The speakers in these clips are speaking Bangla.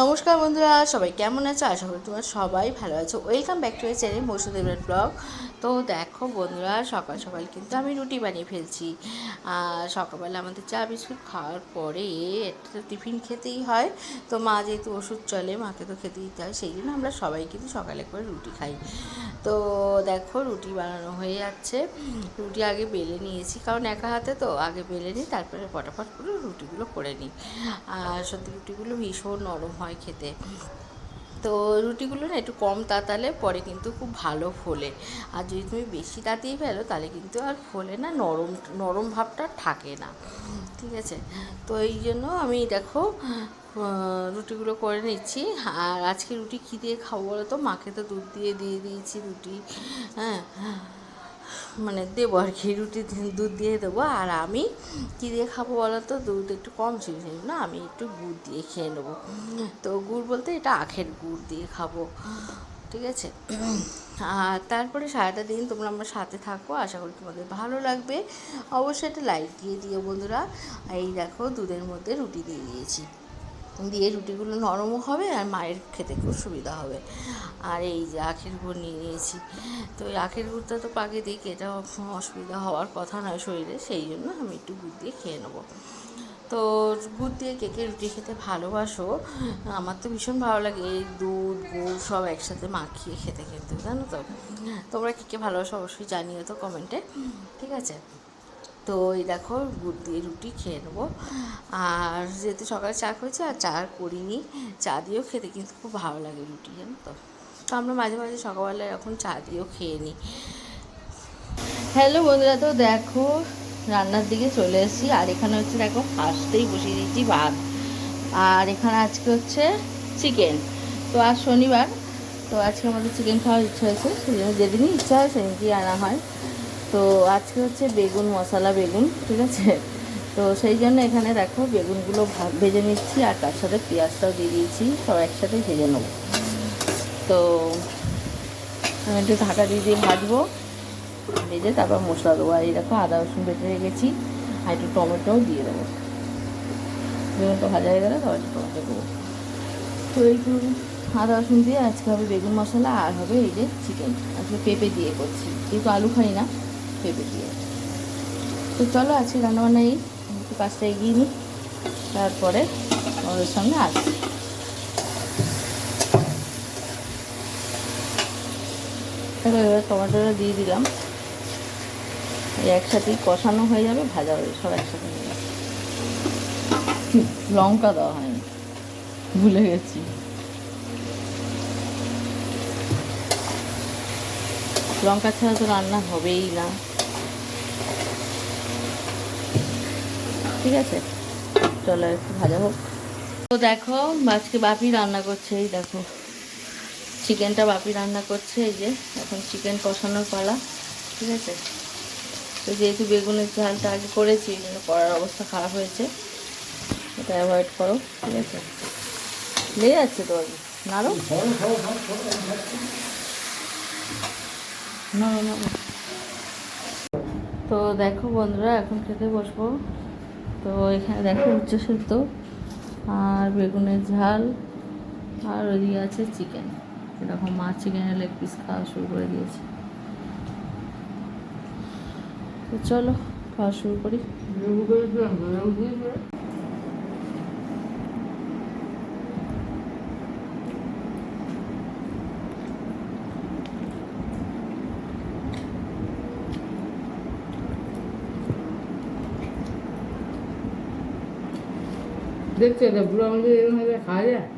নমস্কার বন্ধুরা, সবাই কেমন আছো? আশা করি তোমরা সবাই ভালো আছো। ওয়েলকাম ব্যাক টু চ্যানেল মসুদেবের ব্লগ তো দেখো বন্ধুরা, সকাল সকাল কিন্তু আমি রুটি বানিয়ে ফেলছি। সকালবেলা আমাদের চা বিস্কুট খাওয়ার পরে একটা টিফিন খেতেই হয়। তো মা যেহেতু ওষুধ চলে, মাকে তো খেতে দিতে হয়, সেই জন্য আমরা সবাই কিন্তু সকালে করে রুটি খাই। তো দেখো রুটি বানানো হয়ে যাচ্ছে। রুটি আগে বেলে নিয়েছি, কারণ একা হাতে তো আগে বেলে নিই, তারপরে ফটাফট করে রুটিগুলো করে নিই। আর সত্যি রুটিগুলো ভীষণ নরম হয়। খেতে। তো রুটিগুলো না একটু কম তাতালে পরে কিন্তু খুব ভালো ফোলে। আর যদি তুমি বেশি তাতিয়ে ফেলো, তাহলে কিন্তু আর ফোলে না, নরম নরম ভাবটা থাকে না। ঠিক আছে? তো এই জন্য আমি দেখো রুটিগুলো করে নিচ্ছি। আর আজকে রুটি কী দিয়ে খাব বলো তো? মাকে তো দুধ দিয়ে দিয়ে দিয়েছি রুটি হ্যাঁ? মানে দেবো আর কি, রুটি দুধ দিয়ে দেবো। আর আমি কী দিয়ে খাব বলো তো? দুধ একটু কম ছিল, সেই জন্য আমি একটু গুড় দিয়ে খেয়ে নেব। তো গুড় বলতে এটা আখের গুড় দিয়ে খাব, ঠিক আছে? আর তারপরে সারাটা দিন তোমরা আমার সাথে থাকো, আশা করি তোমাদের ভালো লাগবে। অবশ্যই একটা লাইক দিয়ে দিও বন্ধুরা। এই দেখো দুধের মধ্যে রুটি দিয়ে দিয়েছি। দিয়ে রুটিগুলো নরমও হবে আর মায়ের খেতে খুব সুবিধা হবে। আর এই যে আখের গুড় নিয়ে নিয়েছি। তো এই আখের গুড়টা তো প্রাকৃতিক এটা অসুবিধা হওয়ার কথা নয় শরীরে, সেই জন্য আমি একটু গুড় দিয়ে খেয়ে নেব। তো গুড় দিয়ে কেকে রুটি খেতে ভালোবাসো, আমার তো ভীষণ ভালো লাগে। এই দুধ, গুড় সব একসাথে মাখিয়ে খেতে কিন্তু, জানো তো? তোমরা কী কে ভালোবাসো অবশ্যই জানিও তো কমেন্টে, ঠিক আছে? তো এই দেখো গুড় দিয়ে রুটি খেয়ে নেব। আর যেহেতু সকালে চা করেছি, আর চা করিনি, চা দিয়েও খেতে কিন্তু খুব ভালো লাগে রুটি, জানো তো? তো আমরা মাঝে মাঝে সকালবেলা এরকম চা দিয়েও খেয়ে নিই। হ্যালো বন্ধুরা, তো দেখো রান্নার দিকে চলে এসেছি, আর এখানে হচ্ছে দেখো ফার্স্টেই বসিয়ে দিয়েছি ভাত। আর এখানে আজকে হচ্ছে চিকেন। তো আজ শনিবার, তো আজকে আমাদের চিকেন খাওয়ার ইচ্ছা হয়েছে, সেই জন্য যেদিনই ইচ্ছা হয় সেদিনই আনা হয়। তো আজকে হচ্ছে বেগুন মশলা বেগুন, ঠিক আছে? তো সেই জন্য এখানে দেখো বেগুনগুলো ভা- ভেজে নিচ্ছি আর তার সাথে পেঁয়াজটাও দিয়ে দিয়েছি, সব একসাথে ভেজে নেব। তো আমি একটু ঢাকা দিয়ে দিয়ে ভাজবো, ভেজে তারপর মশলা দেবো। আর দেখো আদা, রসুন বেটে রেখেছি, আর একটু টমেটোও দিয়ে দেবো। বেগুনটা ভাজা হয়ে গেলে তারপর টমেটো দেবো। তো একটু আদা, রসুন দিয়ে আজকে হবে বেগুন মশলা, আর হবে এই যে চিকেন আজকে পেঁপে দিয়ে করছি। যেহেতু আলু খাই না পেঁপে দিয়ে তো চলো, আজকে রান্নাবান্না এই। একটু কাজটা এগিয়ে নিই। তারপরে আমাদের সঙ্গে দেখো এবার টমেটোটা দিয়ে দিলাম। একসাথেই কষানো হয়ে যাবে, ভাজা হবে সব একসাথে হয়ে লঙ্কা দেওয়া হয়নি, ভুলে গেছি। লঙ্কা ছাড়া তো রান্না হবেই না। ঠিক আছে, চলো একটু ভাজা হোক। তো দেখো, আজকে বাপি রান্না করছে, এই দেখো। চিকেনটা বাপি রান্না করছে, এই যে, এখন চিকেন কষানোর পালা, ঠিক আছে? তো যেহেতু বেগুনের ঝালটা আগে করেছি, এই জন্য করার অবস্থা খারাপ হয়েছে। এটা অ্যাভয়েড করো, ঠিক আছে? লেগে যাচ্ছে তো নাড়ো। না নাড়ো তো দেখো বন্ধুরা, এখন খেতে বসবো। তো এখানে দেখো উচ্চ সেদ্ধ আর বেগুনের ঝাল আর ওইদিকে আছে চিকেন এরকম মাছ চিকেনের লেগ পিস খাওয়া শুরু করে দিয়েছে। তো চলো, খাওয়া শুরু করি। দেখছ তো বুড়ো আমাদের এরকমভাবে খাওয়া যায়?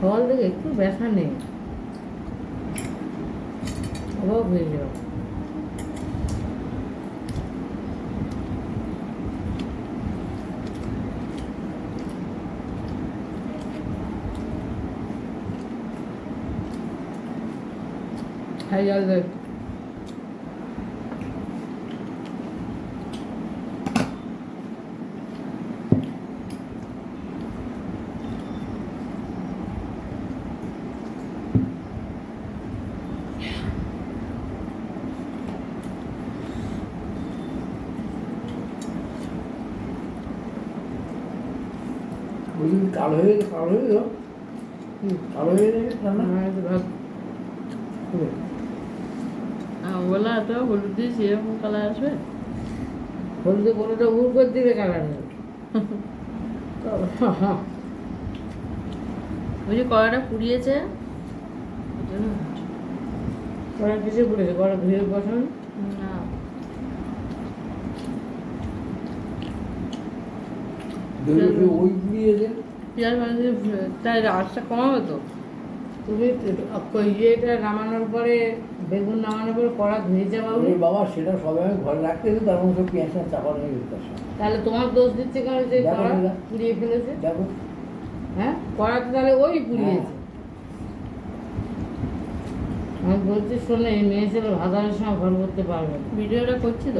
ফল দেখে একটু ব্যথা নেই। অভাব হয়ে যাও। ஐயாவது 우리 가로에 가로에요. 가로에 가로에 그래. হবে। তো হলুদ দিয়ে সেরকম কালার আসবে? হলুদে কোনোটা উড় করে দিবে কালার ওই যে কড়াটা পুড়িয়েছে। কড়া কিসে পড়েছে কড়া ধুয়ে বসান। না। মানে তাই রাসটা কমাবে তো? তুমি তো- ইয়েটা নামানোর পরে বেগুন নামানোর পরে কড়া ধুয়ে ওরে বাবা সেটা সবাই আমি ঘরে রাখতে তার মধ্যে পেঁয়াজটা চাপা হয়ে। গেছে তাহলে তোমার দোষ দিচ্ছে কারণ যে কড়া পুড়িয়ে ফেলেছে? দেখো। হ্যাঁ? কড়া তো তাহলে ওই পুড়িয়েছে। আমি বলছি শোনে এই মেয়ে ছেলে ভাতারের সময় ঘর করতে পারবে না। ভিডিওটা করছি তো।